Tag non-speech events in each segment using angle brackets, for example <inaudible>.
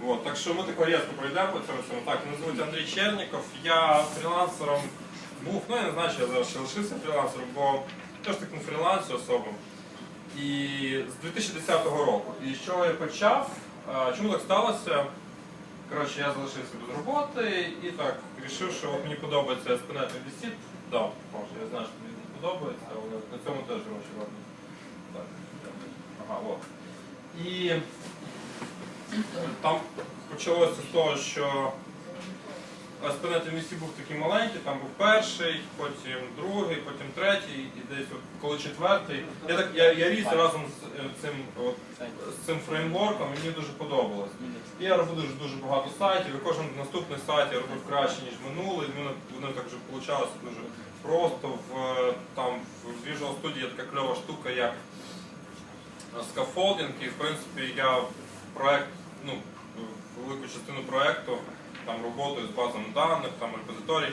Вот, так що ми тако різко пройдемо по цьому. Так, мене звуть Андрій Черніков. Я фрілансером був, ну я не знаю, що я зараз ще лишився фрілансером, бо теж так не фрілансю особо. І з 2010 року. І чого я почав? Чому так сталося? Коротше, я залишився без роботи і так вирішив, що от мені подобається спинетний вісіт. Да, може, я знаю, що мені не подобається, але на цьому теж гроші ладно. Так. Ага, от. І там почалося з того, що Спинет місці був такий маленький, там був перший, потім другий, потім третій, і десь от коли четвертий. Я так я, я ріс разом з е, цим от, з цим фреймворком, і мені дуже подобалось. І я робив дуже дуже багато сайтів, і кожен наступний сайт я робив краще, ніж минулий. Воно, воно так вже вийшло дуже просто. В, е, там, в Visual Studio є така кльова штука, як скафолдинг, і в принципі я проект, ну, велику частину проекту, там роботою з базами даних, там репозиторій,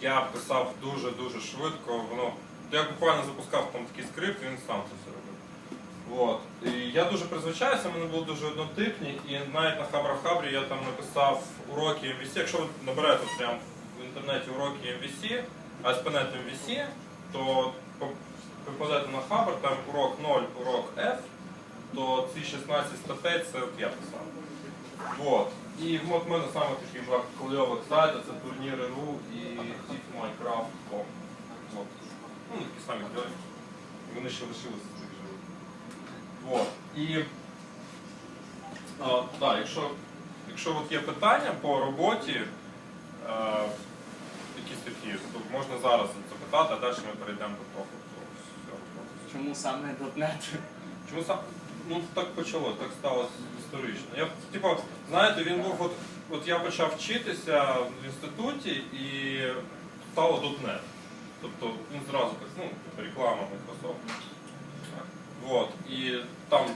я писав дуже-дуже швидко. Воно, я буквально запускав там такий скрипт, він сам це все робив. От. І я дуже призвичаюся, вони були дуже однотипні, і навіть на Хабра-Хабрі я там написав уроки MVC. Якщо ви наберете прямо в інтернеті уроки MVC, ASP.NET MVC, то по- попадете на Хабр, там урок 0, урок F, то ці 16 статей це от я писав. Вот. І от в мене саме такі два кльових сайти, це турніри.ру і Minecraft.com. От. Ну, такі самі кльові. Вони ще лишилися з цих живих. Вот. І а, да, якщо, якщо от є питання по роботі, е, якісь такі, то можна зараз запитати, а далі ми перейдемо до того. Чому саме .NET? Чому сам? Ну так почалось, так сталося історично. Я, типу, знаєте, він був от, от я почав вчитися в інституті і стало .NET. Тобто він зразу так, ну, типу, реклама Microsoft. Вот. І там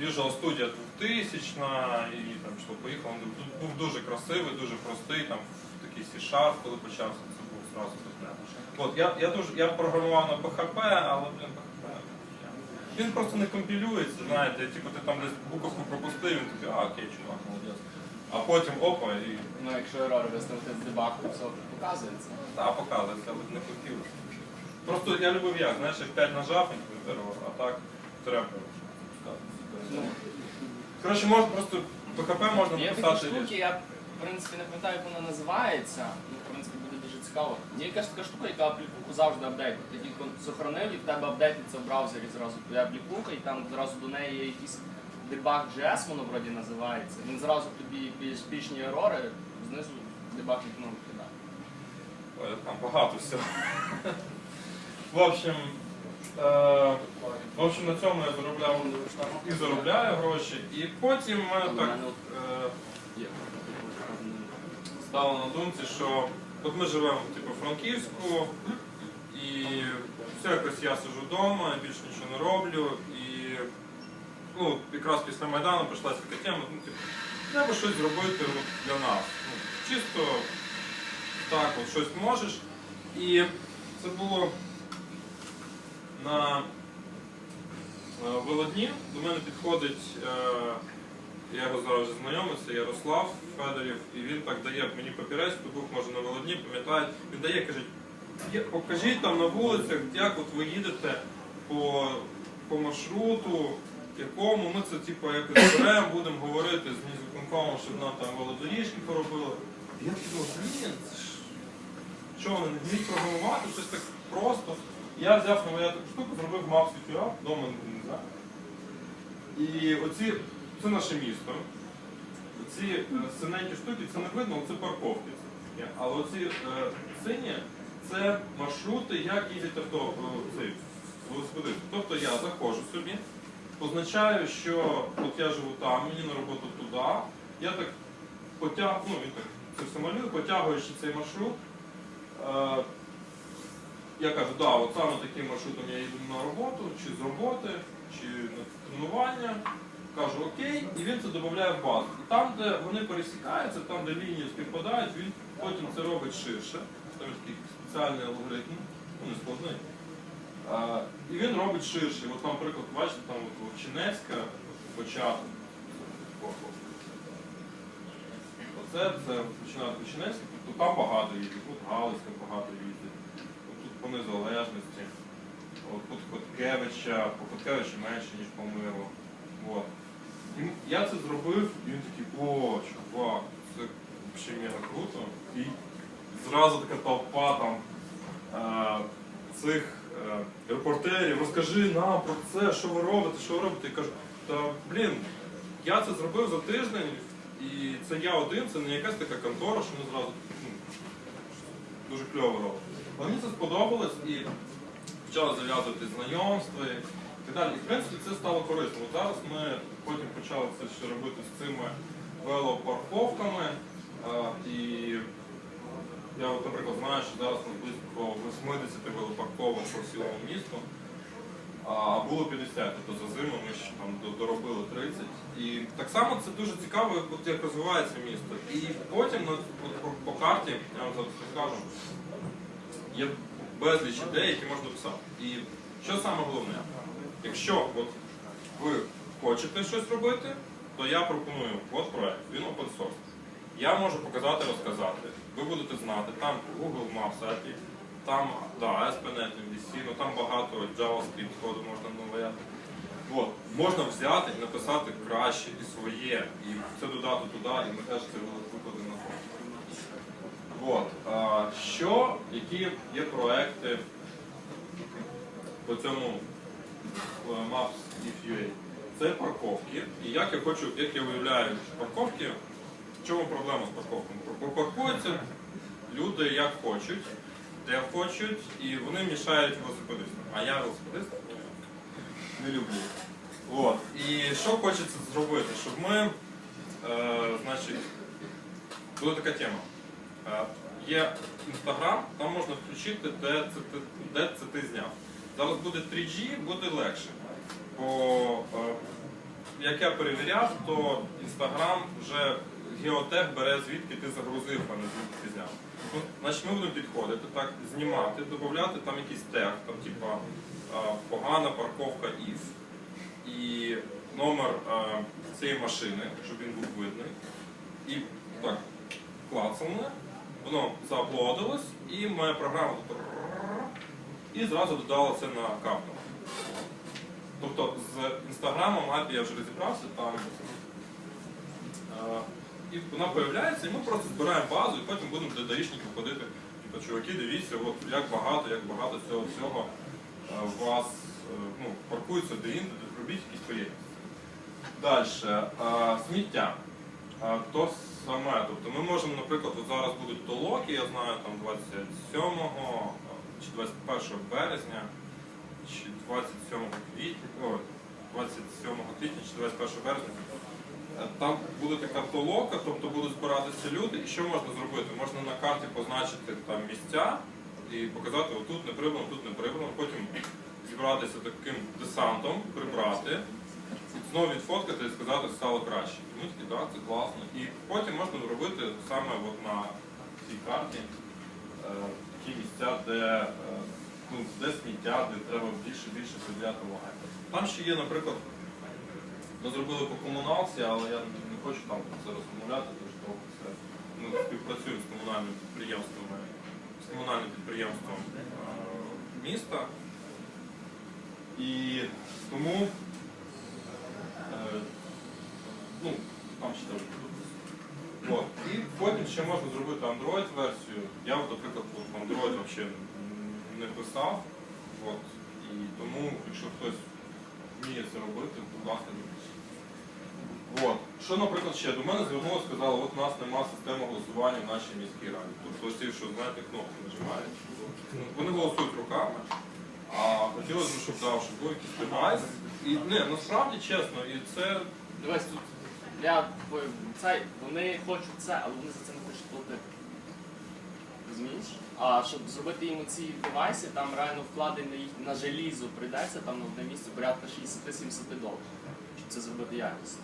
Visual Studio 2000 і там що поїхав. Він був- дуже красивий, дуже простий, там такий C-Sharp, коли почався, це був зразу .NET. От, я, я, дуже, я програмував на PHP, але, блін, PHP. Він просто не компілюється, знаєте, типу ти там десь буковку пропустив, він такий, а окей, чувак, молодець. А потім опа, і Ну, якщо ерор виставити з дебагу, все показується. та показується, але не хотілося. Просто я любив як, знаєш, як 5 нажав, а так треба. Коротше, можна просто PHP можна Є такі написати. штуки, я в принципі не пам'ятаю, як вона називається. Ну, в принципі, цікаво. Є якась така штука, яка аплікуху завжди апдейтить. Ти тільки сохранив і в тебе апдейтиться в браузері зразу твоя аплікуха, і там зразу до неї є якийсь debug.js, воно вроді називається. Він зразу тобі PHP-шні ерори знизу дебаг вікно викидає. Ой, Там багато всього. В общем, е, в общем, на цьому я заробляв і заробляю гроші. І потім мене так е, стало на думці, що от ми живемо типу, Франківську, і все якось я сижу вдома, більше нічого не роблю. І ну, якраз після Майдану прийшла така тема, ну, типу, треба щось зробити для нас. Ну, чисто так, от щось можеш. І це було на е, Володні. До мене підходить, е, я його зараз вже знайомий, це Ярослав Федорів, і він так дає мені папірець, хто був може на Володні, пам'ятають, він дає, каже, покажіть там на вулицях, як от ви їдете по, по маршруту, якому ми це типу, якось беремо, будемо говорити з міськвиконкомом, щоб нам там велодоріжки поробили. Я думав, блін, це ж що вони не вміють програмувати, щось так просто. Я взяв на таку штуку, зробив Maps.ua, вдома не знаю. І оці, це наше місто. Ці е, синенькі штуки, це не видно, але це парковки. Але оці е, сині це маршрути, як їздять авто, е, цей, велосипедисти. Тобто я заходжу собі, позначаю, що от я живу там, мені на роботу туди, я так потягну, ну він так це все малює, потягуючи цей маршрут. Я кажу, да, от саме таким маршрутом я їду на роботу, чи з роботи, чи на тренування. Кажу окей, і він це додає в базу. І там, де вони пересікаються, там, де лінії співпадають, він потім це робить ширше. Там такий спеціальний алгоритм, ну не складний. Е, і він робить ширше. От, наприклад, бачите, там Вовчинецька початок. це, це починати Кучинецький, тобто там багато їздять, тут Галицька багато їздять, от тут по незалежності, от тут Хоткевича, по Хоткевича менше, ніж по миру. От. І я це зробив, і він такий, о, чувак, це взагалі мега круто. І зразу така толпа там е, цих е, репортерів, розкажи нам про це, що ви робите, що ви робите. Я кажу, та блін, я це зробив за тиждень, і це я один, це не якась така контора, що ми зразу ну, дуже кльово робимо. Мені це сподобалось і почали зав'язувати знайомства і так далі. В принципі це стало корисно. От зараз ми потім почали це ще робити з цими велопарковками. І я, от, наприклад, знаю, що зараз у нас близько 80 велопарковок по цілому місту. А було 50, тобто за зиму ми ще там доробили 30. І так само це дуже цікаво, от як розвивається місто. І потім на, от, по, по карті, я вам зараз розкажу, є безліч ідей, які можна писати. І що саме головне? Якщо от ви хочете щось робити, то я пропоную от проект, він open source. Я можу показати, розказати. Ви будете знати, там Google Maps API, там да, ASP.NET, MVC, ну там багато JavaScript коду можна наваяти. От, можна взяти і написати краще і своє, і це додати туди, і ми теж це викладемо на фото. От, а, що, які є проекти по цьому е, Maps? Це парковки. І як я хочу, як я виявляю парковки, в чому проблема з парковками? Паркуються люди як хочуть, де хочуть, і вони мішають велосипедистам. А я велосипедист не люблю. От. І що хочеться зробити? Щоб ми, е, значить, буде така тема. Е, є Інстаграм, там можна включити, де це, де це ти зняв. Зараз буде 3G, буде легше. Бо е, як я перевіряв, то Інстаграм вже геотех бере звідки ти загрузив, а не звідки ти зняв. Ну, значить, ми будемо підходити, так, знімати, додати там якийсь тег, там, типа е, погана парковка if і номер е, цієї машини, щоб він був видний. І так, клацали, воно зааплодилось, і моя програма і зразу додала це на карту. Тобто з інстаграмом API я вже розібрався, там е, і вона появляється, і ми просто збираємо базу, і потім будемо для даїшників ходити. Типу, чуваки, дивіться, от як багато, як багато цього всього е, у вас е, ну, паркується де-інде, робіть якісь приємності. Далі, сміття. То саме, тобто ми можемо, наприклад, от зараз будуть толоки, я знаю, там 27 чи 21 березня, чи 27 квітня, ой, 27 квітня чи 21 березня. Е, Там буде така толока, тобто будуть збиратися люди, і що можна зробити? Можна на карті позначити там місця і показати, отут не прибрано, тут не прибрано, потім зібратися таким десантом, прибрати, знову відфоткати і сказати, що стало краще. Ну такі, так, це класно. І потім можна зробити саме от на цій карті е, ті місця, де, е, ну, де сміття, де треба більше більше приділяти уваги. Там ще є, наприклад, ми зробили по комуналці, але я не хочу там це розмовляти, тому що це ми співпрацюємо з комунальними підприємствами, з комунальним підприємством е, міста. І тому е, ну, там ще. От. І потім ще можна зробити Android-версію. Я, наприклад, в Android взагалі не писав. От. І тому, якщо хтось вміє це робити, будь ласка. От. Що, наприклад, ще до мене звернулося, сказали, от у нас немає системи голосування в нашій міській раді. Тобто ті, що знаєте, кнопки нажимають. Вони голосують руками. А хотілося б, щоб дав, щоб був якийсь девайс. І не, насправді чесно, і це Дивись, тут я цей, вони хочуть це, але вони за це не хочуть платити. Розумієш? А щоб зробити їм ці девайси, там реально вкладень на їх на желізо прийдеться там на одне місце порядка 60-70 доларів. Щоб це зробити якісно.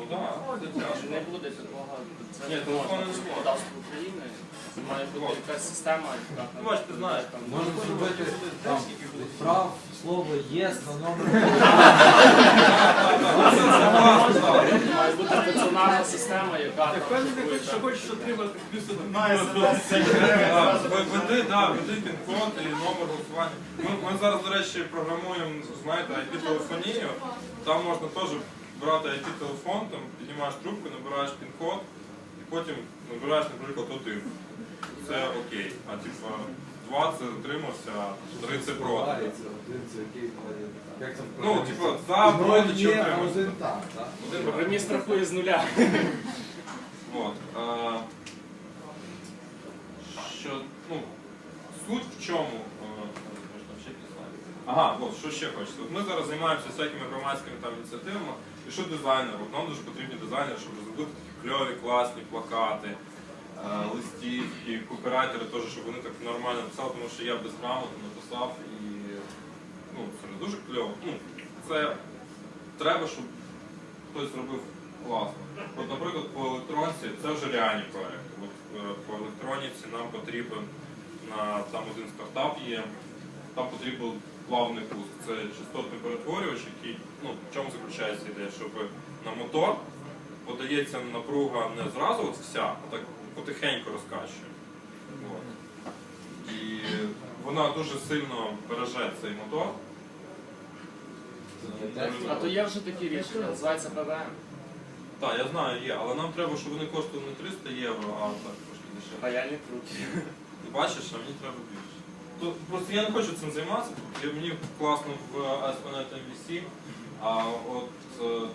ну це. Чи не буде такого, це Ні, не телефони можна не можна. законодавство України. Це має бути якась система, яка там. Ну, бачите, знаєш, там, Можна зробити там вправ слово єс на номер. <laughs> Має бути стаціонарна система, яка що так. Веди, веди пін-код і номер голосування. Ми зараз, до речі, програмуємо, знаєте, IP-телефонію. Там можна теж брати IP-телефон, там піднімаєш трубку, набираєш пін-код і потім набираєш, наприклад, один. Це окей. А типа два це затримався, а три це проти. Один як там Ну, типа, за, проти чи утримався. Програміст рахує з нуля. Вот. А, що, ну, суть в чому? ще якісь слайди? Ага, от, що ще хочеться. От ми зараз займаємося всякими громадськими там ініціативами. І що дизайнеру? От нам дуже потрібні дизайнери, щоб зробити такі кльові, класні плакати, е, листівки, копірайтери теж, щоб вони так нормально писали, тому що я безграмотно написав і ну, це не дуже кльово. Ну, це треба, щоб хтось зробив класно. От, наприклад, по електронці це вже реальні проекти. От, е, по електроніці нам потрібен на там один стартап є, там потрібен плавний пуск. Це частотний перетворювач, який ну, в чому заключається ідея, щоб на мотор подається напруга не зразу от вся, а так потихеньку розкачує. От. І вона дуже сильно береже цей мотор. А то є вже такі рішення, називається ПВМ. Так, я знаю, є, але нам треба, щоб вони коштували не 300 євро, а так трошки дешевше. Паяльні круті. Ти бачиш, а мені треба більше. То, просто я не хочу цим займатися, я- мені класно в ASP.NET MVC, а от е,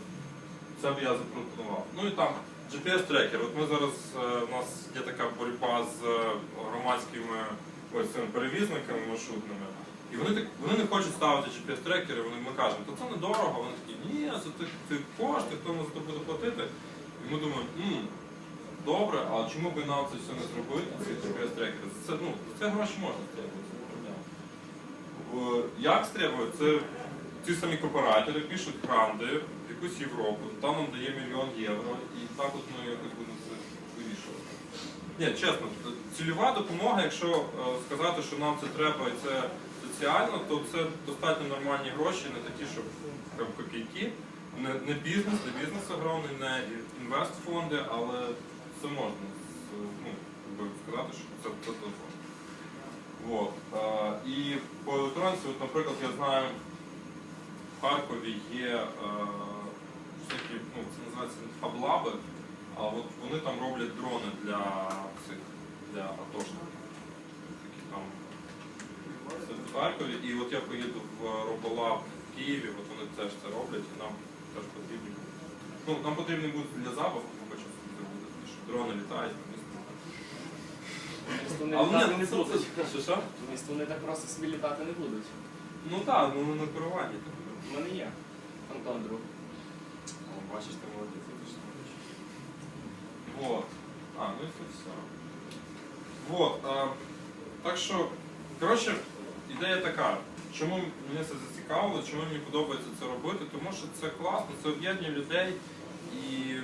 це б я запропонував. Ну і там GPS-трекер. От ми зараз, е, у нас є така боротьба з е, громадськими ось цими перевізниками маршрутними. І вони так вони не хочуть ставити GPS-трекери, вони ми кажемо, то це недорого, вони такі, ні, це ти, ти кошти, хто за це буде платити. І ми думаємо, «М, добре, а чому би нам це все не зробити, ці GPS-трекери? Це, ну, це гроші можна. Е, Як стребують? Це ті самі кооператори пишуть гранди якусь Європу, там нам дає мільйон євро, і так от ми якось будемо це вирішувати. Ні, чесно, цільова допомога, якщо е, сказати, що нам це треба і це соціально, то це достатньо нормальні гроші, не такі, щоб прям копійки. Не, не бізнес, не бізнес огромний, не інвестфонди, але це можна ну, сказати, що це, телефон. Вот. І по електроніці, от, наприклад, я знаю, в Харкові є е, всякі, ну, це називається фаблаби, а от вони там роблять дрони для цих для атошників. Такі там це в Харкові. І от я поїду в Роболаб в Києві, от вони теж це роблять, і нам теж потрібні. Ну, нам потрібні будуть для забавки, ми хочемо собі що дрони літають вони Але літати не будуть. Що що? Місто вони так просто собі літати не будуть. Ну так, ну на керуванні. У мене є. Антон друг. Бачиш, ти молодець, ти ж знаєш. Вот. А, ну і це все. Вот. А, так що, коротше, ідея така. Чому мене це зацікавило, чому мені подобається це робити? Тому що це класно, це об'єднує людей і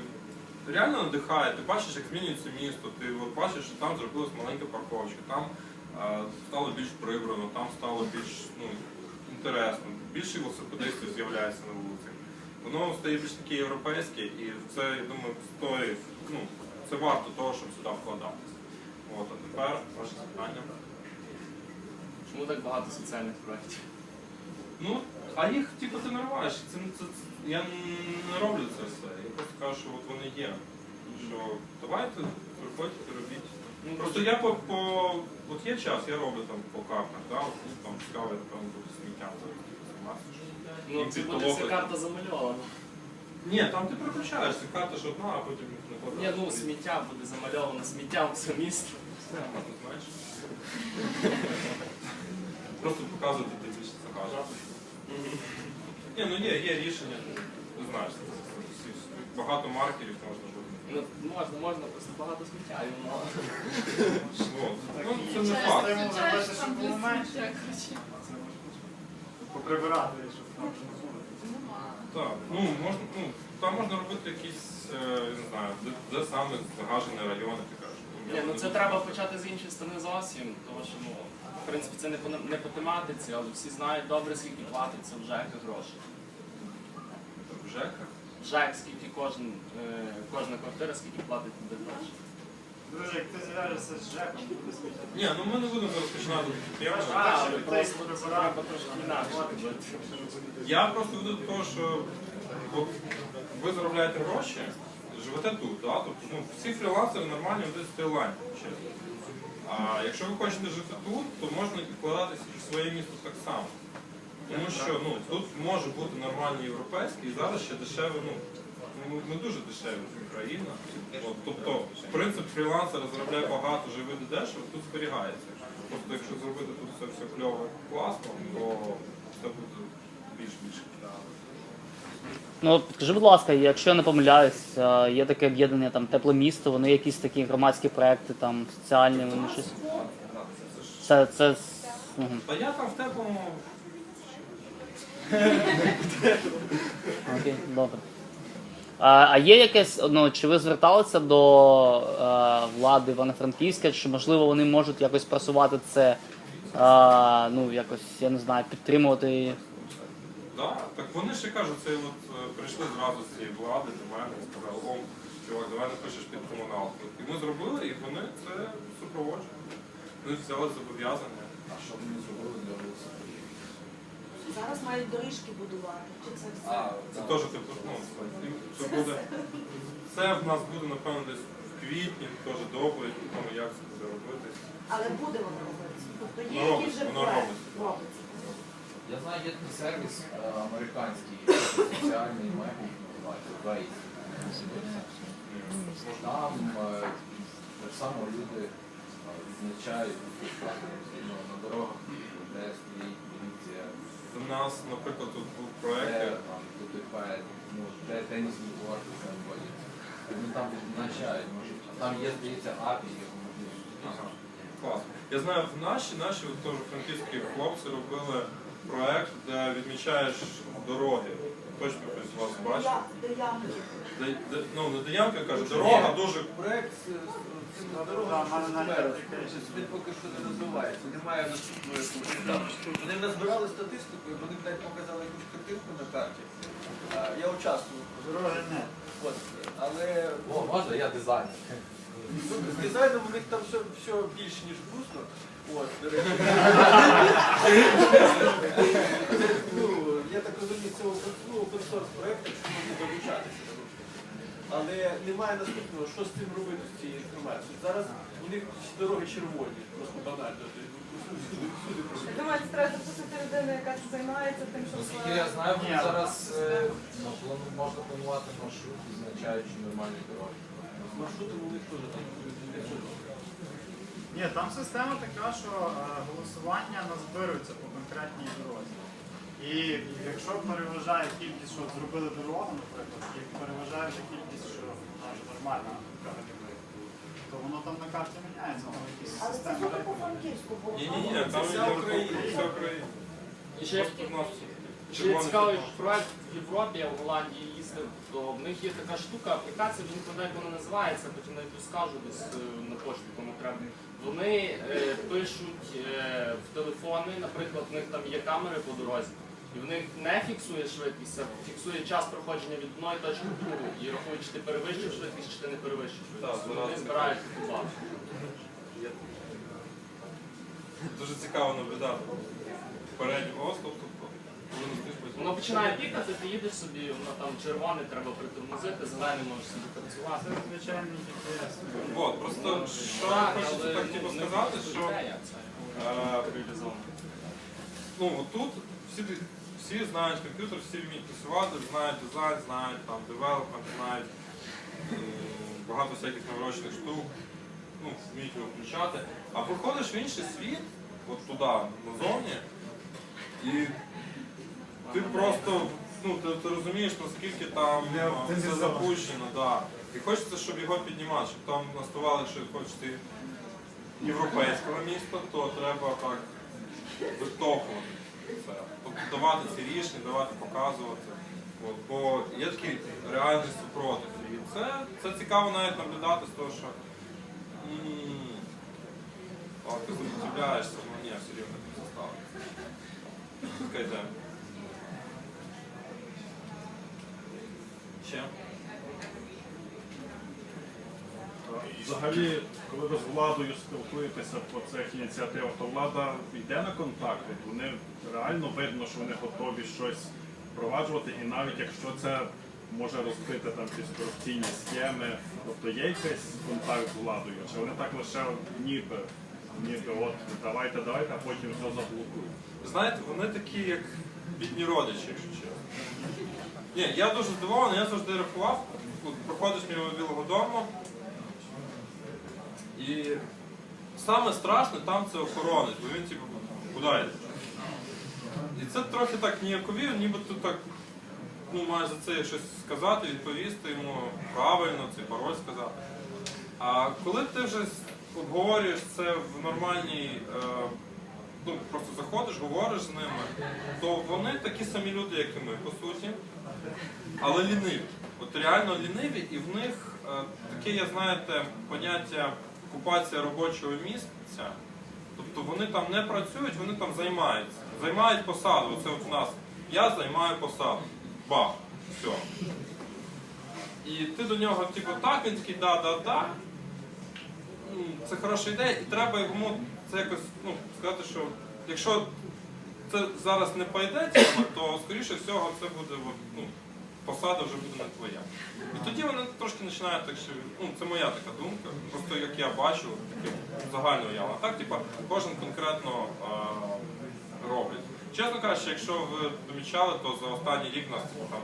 реально надихає. Ти бачиш, як змінюється місто, ти от бачиш, що там зробилась маленька парковочка, там а, стало більш прибрано, там стало більш ну, інтересно, більше велосипедистів з'являється на вулиці. Воно стає більш таке європейське, і це, я думаю, стоїть, ну, це варто того, щоб сюди вкладатися. От, а тепер ваше питання. Чому так багато соціальних проєктів? Ну, а їх типу ти не рваєш. Це, це, це, я не роблю це все. Я просто кажу, що от вони є. Що давайте, приходьте, робіть. Ну, Просто я по, по от є час, я роблю там по картах, да, от, ну, там цікаво, я напевно буду сміттям зараз займатися. що Ну, це буде ця карта замальована. Ні, там ти переключаєшся, карта ж одна, а потім їх Ні, ну сміття буде замальовано сміттям все місто. Ну, знаєш. Просто показувати, де більше загажувати. Ні, ну є, є рішення, ти знаєш, це- це- це- це- багато маркерів можна робити. Ну, можна, можна, просто багато сміття і воно. Ну, це не факт. Треба щоб було менше. Поприбирати, щоб не. Так, ну можна, ну там можна робити якісь, е, не знаю, де, де саме загажені райони, ти кажеш. Ні, ну це треба почати з іншої сторони зовсім, тому що ну. принципі, це не по, не по тематиці, але всі знають добре, скільки платиться в ЖЕК грошей. В ЖЕКах. В ЖЕК, скільки кожен, е, кожна квартира, скільки платить туди грошей. Друже, як ти зв'яжешся з Жеком, буде сміття. Ні, ну ми не будемо зараз починати тему. А, але так, просто так, це так. треба трошки інакше. Я просто веду до того, що от, ви заробляєте гроші, живете тут, да? тобто, ну, всі фрілансери нормальні ведуть в Таїланді, чесно. А якщо ви хочете жити тут, то можна і вкладатися в своє місто так само. Тому що ну, тут може бути нормальний європейський і зараз ще дешевий, ну, ну, не дуже дешевий Україна. От, тобто, принцип фрілансера заробляє багато, живе дешево, тут зберігається. Просто якщо зробити тут все, все кльово, класно, то це буде більш-більш. Ну, от підкажи, будь ласка, якщо я не помиляюсь, е, є таке об'єднання там тепле місто, вони якісь такі громадські проекти, там соціальні, вони щось. Це це. з- мгм. Та я там в теплому. Окей, добре. А, а є якесь, ну, чи ви зверталися до е, влади Івано-Франківська, чи можливо вони можуть якось просувати це, е, ну, якось, я не знаю, підтримувати. Да, так вони ще кажуть, це от е, прийшли зразу з цієї влади до мене і сказали, о, чувак, давай напишеш під комуналку. І ми зробили, і вони це супроводжують. Вони взяли зобов'язання. А що вони зробили для? Зараз мають доріжки будувати. Чи це все? А, Це теж типу, ну, це буде. Це в нас буде, напевно, десь в квітні, теж доповідь, по тому, як це буде робитись. Але буде воно робитися. Тобто є Воно якийсь вже робиться, воно проект. робиться. робиться. Я знаю, є такий сервіс е, американський, соціальний мега, називається Waze. Там е, так само люди е, відзначають ну, на дорогах, де стоїть У нас, наприклад, тут був де проєкт, ну, де тенісні корти знаходяться. Вони там відзначають, може, там є, здається, API, його можна. Ага. Клас. Я знаю, в наші, наші от теж франківські хлопці робили проект, де відмічаєш дороги. Точно хтось з вас бачив. До ямки. Де, де, ну, не Деянка каже, дорога дуже. Проект навіть є. Він поки що не розвивається, немає наступної якогось. Вони назбирали статистику, і вони блядь, показали якусь картинку на карті. Я участвую. Дороги не. От. Але О, можна, я дизайнер. ну, з дизайном у них там все, все більше, ніж грустно. От, до речі. ну, я так розумію, це open- source проект, якщо можна долучатися. Але немає наступного, що з цим робити з цією інформацією. Зараз у них всі дороги червоні, просто банально. Всюди просто. Думаєте, треба запустити людину, яка займається тим, щоб... Наскільки я знаю, Ні, вони зараз е, ну, плану- можна планувати маршрут, відзначаючи нормальні дороги. З маршрутом у них теж там. Ні, там система така, що е, голосування назбирується по конкретній дорозі. І якщо переважає кількість, що зробили дорогу, наприклад, і переважає вже кількість, що аж нормальна перебігли, то воно там на карті міняється, там якісь Але це системи суто по франківську було. Ні, ні, ні, там вся Україна. вся Україна. І ще Ще цікавий проект в Європі, я в Голландії їздив, то в них є така штука, аплікація, вже не пам'ятаю, як вона називається, потім навіть розкажу десь е, на пошту, кому треба. Вони е, пишуть е, в телефони, наприклад, в них там є камери по дорозі, і в них не фіксує швидкість, а фіксує час проходження від одної точки до другої. І рахує, чи ти перевищив швидкість, чи ти не перевищив Так, швидкість. Вони зараз. збирають таку базу. Дуже цікаво наблюдати. Передній остов, тобто, коли не стиш Воно починає пікати, ти їдеш собі, воно там червоне, треба притормозити, зелений можеш собі працювати. Це звичайний GPS. От, просто що Так, хочеться але, так ну, типу сказати, це що це е, ну от тут всі, всі знають комп'ютер, всі вміють працювати, знають дизайн, знають там девелопмент, знають м, багато всяких наворочених штук, ну, вміють його включати. А приходиш в інший світ, от туди, назовні, і ти просто ну, ти, ти розумієш, наскільки там е, все запущено, да. І хочеться, щоб його піднімати, щоб там наставали, якщо хочеш ти європейського міста, то треба так витоплювати це. Давати ці рішення, давати показувати. От, бо є такий реальний супротив. І це, це цікаво навіть наблюдати з того, що а, ти сопротивляєшся, ну ні, все рівно не заставити. Ще? Взагалі, коли ви з владою спілкуєтеся по цих ініціативах, то влада йде на контакти, вони реально видно, що вони готові щось впроваджувати, і навіть якщо це може розкрити там якісь корупційні схеми, тобто є якийсь контакт з владою, чи вони так лише ніби, ніби от давайте, давайте, а потім все заблокують. Знаєте, вони такі, як бідні родичі, якщо чесно. Ні, я дуже здивований, я завжди рахував, проходиш мимо Білого дому, і саме страшне там це охоронець, бо він типу, куди йдеш? І це трохи так ніякові, ніби ти так ну, маєш за це щось сказати, відповісти йому правильно, цей пароль сказати. А коли ти вже обговорюєш це в нормальній, е, ну просто заходиш, говориш з ними, то вони такі самі люди, як і ми, по суті, але ліниві. От реально ліниві, і в них е, таке, є, знаєте, поняття окупація робочого місця. Тобто вони там не працюють, вони там займаються. Займають посаду. Оце от в нас. Я займаю посаду. Бах, все. І ти до нього, типу, так, він такий да-да-да. Це хороша ідея, і треба йому це якось ну, сказати, що якщо це зараз не пойде то скоріше всього це буде ну, посада вже буде не твоя. І тоді вони трошки починають так, що ну це моя така думка, просто як я бачу, таке загально. А так, типа, кожен конкретно е, роблять. Чесно кажучи, якщо ви помічали, то за останній рік нас типу, там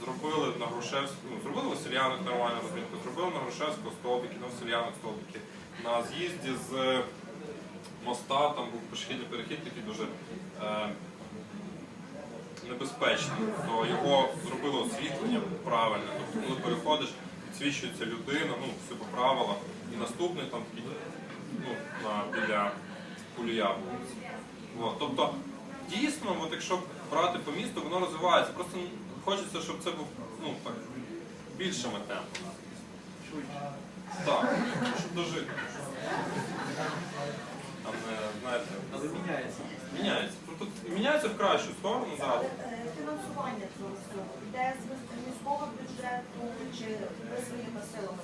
зробили на Грушевську, ну, зробили Васильянок нормально розмітку, зробили на Грушевського столбики, на Васильянок столбики. На з'їзді з моста там був пішохідний перехід, який дуже е, небезпечний, то його зробили освітлення правильне. Тобто, коли переходиш, підсвічується людина, ну, все по правилах. І наступний там ну, на, біля кулія був. Тобто, дійсно, от якщо брати по місту, воно розвивається. Просто хочеться, щоб це був ну, так, більшими темпами. Так, щоб дожити. А не, знаєте, Але міняється. міняється. Тут міняється в кращу сторону. Е, Фінансування цього всього йде з міського бюджету чи ви своїми силами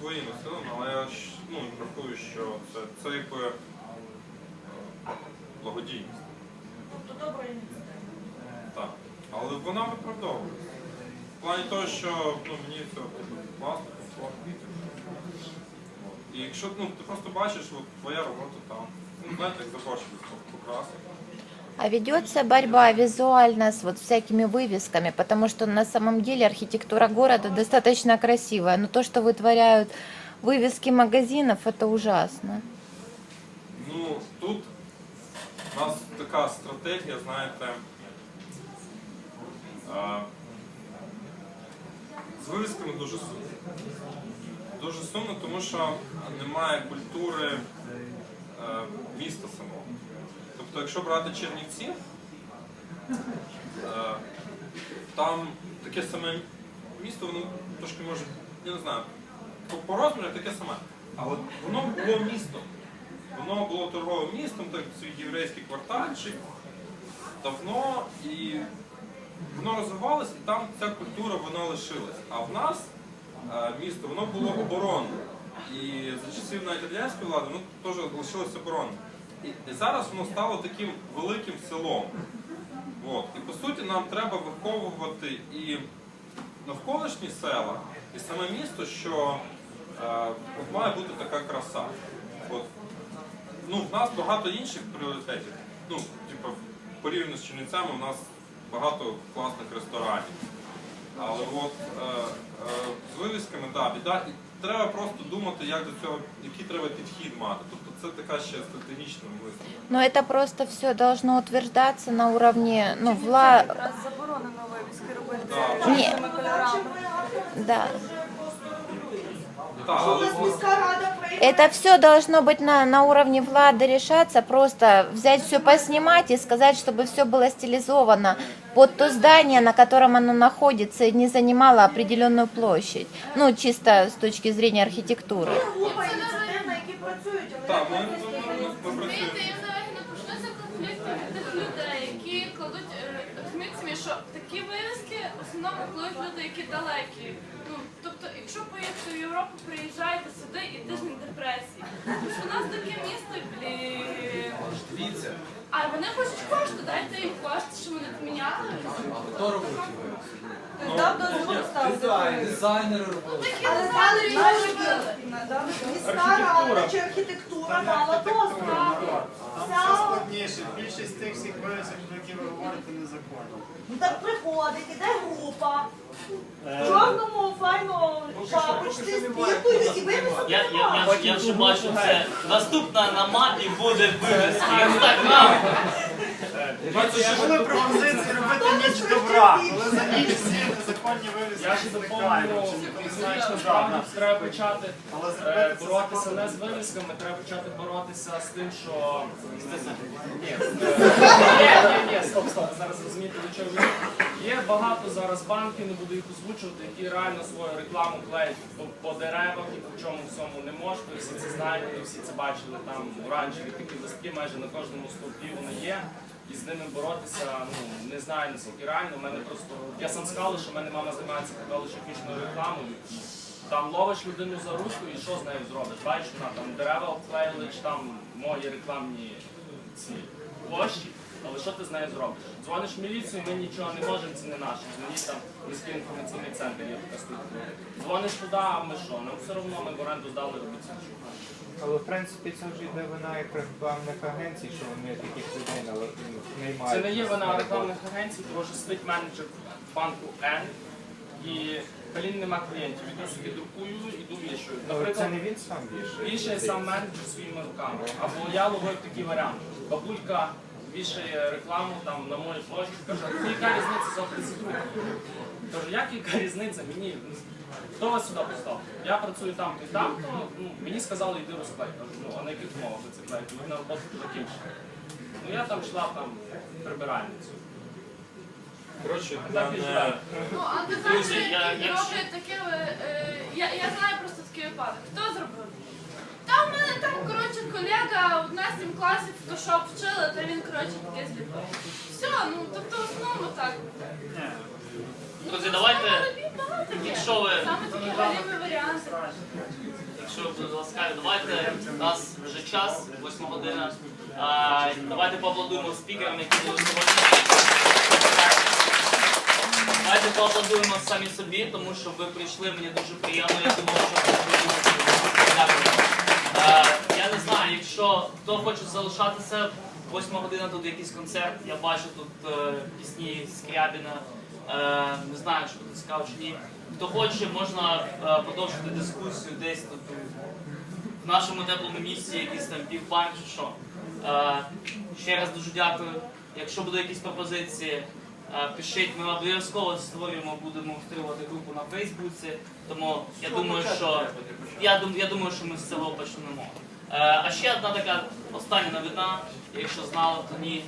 своїми силами, але я ж, ну, рахую, що це, це якби е, благодійність. Тобто добра ініціатива. Так. Але вона виправдовується. В плані того, що ну, мені це класно, комфортно. От. І якщо ну, ти просто бачиш, от, твоя робота там. Ну, знаєте, як заборчили покраси. А ведется борьба визуально с вот всякими вывесками, потому что на самом деле архитектура города достаточно красивая, но то, что вытворяют вывески магазинов, это ужасно. Ну, тут у нас така стратегія, знаєте, е, з вивісками дуже сумно. Дуже сумно, тому що немає культури е, міста самого. Тобто, якщо брати Чернівці, е, там таке саме місто, воно трошки може, я не знаю, по, розмірах таке саме. Але воно було містом. Воно було торговим містом, так свій єврейський квартальчик, давно, і воно розвивалось, і там ця культура вона лишилась. А в нас е, місто воно було оборонне. І за часів навіть радянської влади воно теж лишилося оборонним. І, зараз воно стало таким великим селом. От. І по суті нам треба виховувати і навколишні села, і саме місто, що е, от має бути така краса. От. Ну, в нас багато інших пріоритетів. Ну, типу, порівняно з Чернівцями у нас багато класних ресторанів. Але от е, е, з вивісками, да, біда. І треба просто думати, як до цього, який треба підхід мати. Тобто це така ще стратегічна мислення. Но это просто все должно утверждаться на уровне, ну, вла... Якраз заборонено вивіски робити Так. Ні. різними кольорами. Да. Так, Що у але нас от- міська рада прийме? Это все должно быть на, на уровне влада решаться, просто взять все поснимать и сказать, чтобы все было стилизовано под то здание, на котором оно находится, и не занимало определенную площадь. Ну, чисто с точки зрения архитектуры. Група ініціатив, на які Працюють, але Так, я ми, просто ми, ми попрацюємо. Розумієте, я навіть не почнуться конфлікти тих людей, які кладуть, е, розумієте самі, що такі вивіски в основному кладуть люди, які далекі. Ну, тобто, якщо поїхати в Європу, приїжджаєте сюди і тиждень депресії. Тому що у нас таке місто, блін. Дивіться, А вони хочуть кошти, дайте їм кошти, що вони поміняли. хто робить? Дав дозвіл ставити. Дизайнери робили. Такі Але дизайнери дали їх робили. Міська рада архітектура мала дозвіл. Там все складніше. Більшість тих всіх вивісок, про які ви говорите, незаконні. Ну так приходить, іде група. В чорному файно шапочці з піркою і вивісок Я, я, немає. я, вже бачу це. Наступна на мапі буде вивіски. Інстаграм. Були пропозиції робити ніч добра, коли за ніч всі незаконні вивіски Я зникають. доповню, правда? треба почати е, боротися не з вивісками, треба почати боротися з тим, що ні, ні, ні, стоп, стоп, зараз розумієте, до чого ви. Є багато зараз банків, не буду їх озвучувати, які реально свою рекламу клеять по, по деревах і по чому всьому не можуть. Ви всі це знаєте, ви всі це бачили, там оранжеві такі листки майже на кожному стовпі вони є. І з ними боротися, ну не знаю наскільки реально. Мене просто я сам сказав, що в мене мама займається католичною рекламою. Там ловиш людину за руку і що з нею зробиш? Бачиш, вона там дерева обклеїли, чи там мої рекламні ці площі. Але що ти з нею зробиш? Дзвониш в міліцію, ми нічого не можемо, це не наше. Дзвоніть там міський інформаційний центр, є така структура. Дзвониш туди, а ми що? Нам все одно ми в оренду здали робити. Але в принципі це вже йде вина і рекламних агенцій, що вони таких людей наймають. Це не є вина рекламних агенцій, тому що сидить менеджер банку N і блін нема клієнтів. Іду собі друкую, іду вішую. Але це не він сам вішає. вішає сам менеджер своїми руками. Або я ловив такий варіант. Бабулька вішає рекламу там на моїй площі, каже, «А яка різниця за 30 років? Кажу, як яка різниця? Мені хто вас сюди поставив? Я працюю там і там, то ну, мені сказали, йди розклей. Ну а на яких умовах ви це клеїте? Ви на роботу закінчили. Ну я там йшла там прибиральницю. Коротше, Так не- Ну, а Друзі, дизайнери, я- які роблять таке, е, я, я знаю просто такий випадок. Хто зробив? Та в мене там, коротше, колега в 11 класі фотошоп вчила, та він, коротше, таке зліпив. Все, ну, тобто в основному так. Ні. Друзі, давайте, якщо ви-. Якщо ви будете ласкаві, давайте у нас вже час, 8 година. А, давайте поаплодуємо спікерам, які були сьогодні. Давайте поаплодуємо самі собі, тому що ви прийшли, мені дуже приємно. Я думав, що. Дякую. Е, Я не знаю, якщо хто хоче залишатися, 8 година тут якийсь концерт. Я бачу тут е, пісні Скрябіна. Е, Не знаю, чи буде цікаво чи ні. Хто хоче, можна е, продовжити дискусію десь тут в нашому теплому місці, якийсь там півбар чи що. Е, Ще раз дуже дякую. Якщо будуть якісь пропозиції, пишіть, ми обов'язково створюємо, будемо створювати групу на Фейсбуці. Тому я думаю, що я, я думаю, що ми з цього почнемо. А ще одна така остання новина, якщо знали, то ні.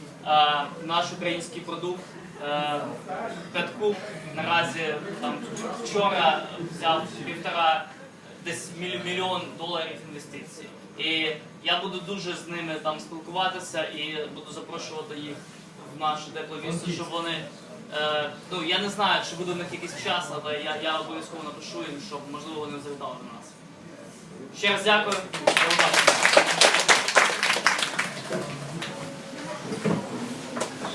Наш український продукт е, Петкуб наразі там вчора взяв півтора десь мільйон доларів інвестицій. І я буду дуже з ними там спілкуватися і буду запрошувати їх в наше тепле місто, щоб вони. Е, ну я не знаю, чи буде в них якийсь час, але я, я обов'язково напишу їм, щоб можливо вони завітали до нас. Ще раз дякую.